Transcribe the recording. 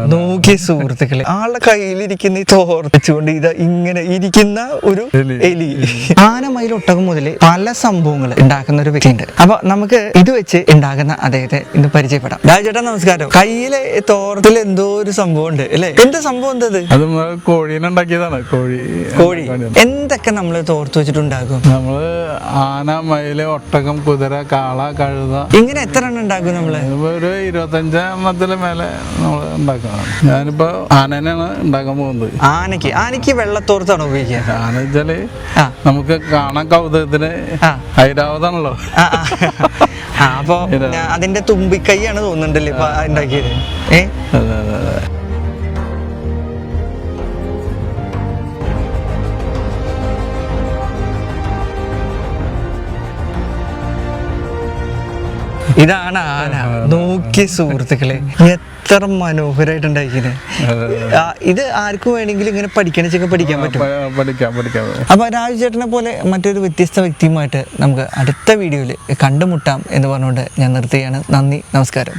да. Ну, നോക്കിയ സുഹൃത്തുക്കളെ ആളുടെ കയ്യിലിരിക്കുന്ന ഈ തോർപ്പിച്ചുകൊണ്ട് ഇത് ഇങ്ങനെ ഇരിക്കുന്ന ഒരു എലി. ആനമയിൽ ആന മയിൽ ഒട്ടകം മുതൽ പല സംഭവങ്ങൾ ഉണ്ടാക്കുന്ന ഒരു വ്യക്തിയുണ്ട്. അപ്പൊ നമുക്ക് ഇത് വെച്ച് ഉണ്ടാകുന്ന അദ്ദേഹത്തെ ഇന്ന് പരിചയപ്പെടാം. രാജേട്ടാ നമസ്കാരം. കയ്യിലെ തോർത്തിൽ എന്തോ ഒരു സംഭവം ഉണ്ട് അല്ലേ? എന്താ സംഭവം എന്തത് അത് കോഴീനെ ഉണ്ടാക്കിയതാണ്. കോഴി. കോഴി. എന്തൊക്കെ നമ്മൾ തോർത്ത് വെച്ചിട്ടുണ്ടാകും നമ്മൾ ആന മയിൽ ഒട്ടകം കുതിര കാള കഴുത. ഇങ്ങനെ എത്ര എണ്ണം ഉണ്ടാക്കും നമ്മൾ? ഒരു ഇരുപത്തഞ്ചാമത്തിലെ മേലെ നമ്മൾ ഉണ്ടാക്കണം. ഞാനിപ്പോ ആനനെയാണ് ഉണ്ടാക്കാൻ പോകുന്നത്. ആനയ്ക്ക്? ആനയ്ക്ക് വെള്ളത്തോർത്താണ് ഉപയോഗിക്കുക. ആന വെച്ചാൽ നമുക്ക് കാണാൻ കൗതുകത്തിന്. ആ. അപ്പൊ അതിന്റെ തുമ്പിക്കൈയാണ് തോന്നുന്നുണ്ടല്ലേ ഇപ്പൊ ഉണ്ടാക്കിയത്. ഏ? ഇതാണ് ആന. നോക്കിയ സുഹൃത്തുക്കളെ എത്ര മനോഹരമായിട്ട് ഉണ്ടാക്കിയത് ഇത് ആർക്കും വേണമെങ്കിലും ഇങ്ങനെ പഠിക്കണ ചെക്ക് പഠിക്കാൻ പറ്റും. പഠിക്കാം അപ്പൊ രാജു ചേട്ടനെ പോലെ മറ്റൊരു വ്യത്യസ്ത വ്യക്തിയുമായിട്ട് നമുക്ക് അടുത്ത വീഡിയോയിൽ കണ്ടുമുട്ടാം എന്ന് പറഞ്ഞുകൊണ്ട് ഞാൻ നിർത്തുകയാണ്. നന്ദി നമസ്കാരം.